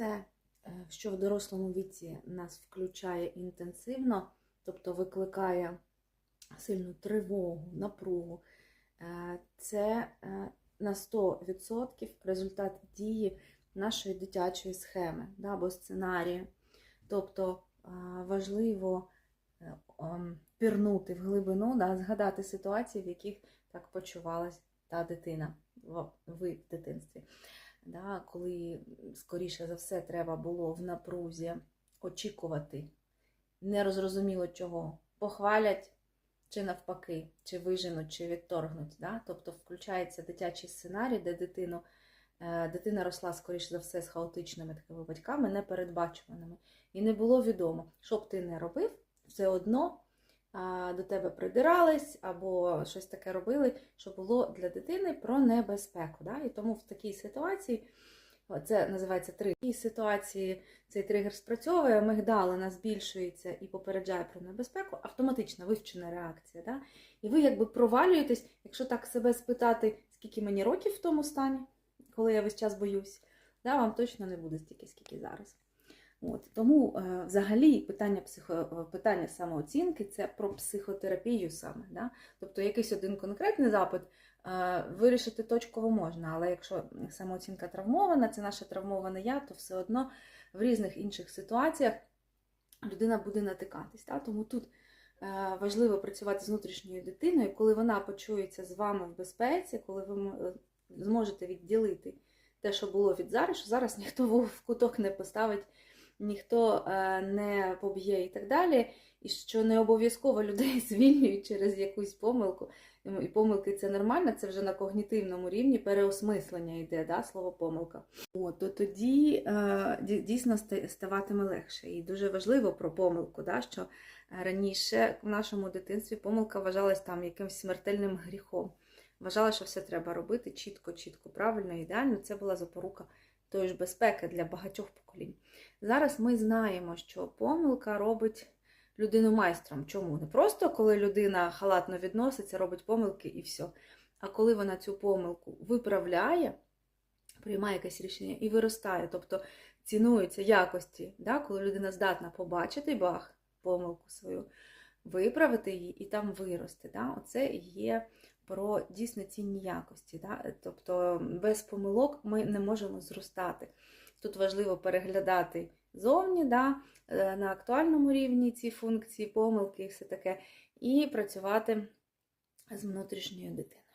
все, е, що в дорослому віці нас включає інтенсивно, тобто викликає сильну тривогу, напругу, е, це е, на 100% результат дії нашої дитячої схеми або сценарію. Тобто важливо пірнути в глибину, да, згадати ситуації, в яких так почувалась та дитина, ви в дитинстві. Да, коли, скоріше за все, треба було в напрузі очікувати, не розрозуміло чого, похвалять чи навпаки, чи виженуть, чи відторгнуть. Да? Тобто включається дитячий сценарій, де дитину, е, дитина росла, скоріше за все, з хаотичними такими батьками, непередбачуваними. І не було відомо, що б ти не робив, все одно до тебе придирались або щось таке робили, що було для дитини про небезпеку. Да? І тому в такій ситуації, це називається тригер. В такій ситуації цей тригер спрацьовує, амигдалина збільшується і попереджає про небезпеку, автоматична вивчена реакція. Да? І ви якби провалюєтесь, якщо так себе спитати, скільки мені років в тому стані, коли я весь час боюсь, да, вам точно не буде стільки, скільки зараз. От, тому е, взагалі питання, психо, е, питання самооцінки це про психотерапію саме. Да? Тобто якийсь один конкретний запит е, вирішити точково можна, але якщо самооцінка травмована, це наше травмоване я, то все одно в різних інших ситуаціях людина буде натикатись. Да? Тому тут е, важливо працювати з внутрішньою дитиною, коли вона почується з вами в безпеці, коли ви зможете відділити те, що було від зараз, що зараз ніхто в куток не поставить ніхто е, не поб'є і так далі, і що не обов'язково людей звільнюють через якусь помилку. І помилки це нормально, це вже на когнітивному рівні переосмислення йде, да, слово помилка. От, то тоді е, дійсно ставатиме легше. І дуже важливо про помилку, да, що раніше в нашому дитинстві помилка вважалась там якимось смертельним гріхом. Вважала, що все треба робити чітко, чітко, правильно, ідеально. Це була запорука тої ж безпеки для багатьох поколінь. Зараз ми знаємо, що помилка робить людину майстром. Чому? Не просто коли людина халатно відноситься, робить помилки і все. А коли вона цю помилку виправляє, приймає якесь рішення і виростає, тобто цінуються якості, да? коли людина здатна побачити бах, помилку свою, виправити її і там вирости. Да? Оце є про дійсно цінні якості. Да? Тобто без помилок ми не можемо зростати. Тут важливо переглядати зовні, да, е, на актуальному рівні ці функції, помилки і все таке, і працювати з внутрішньою дитиною.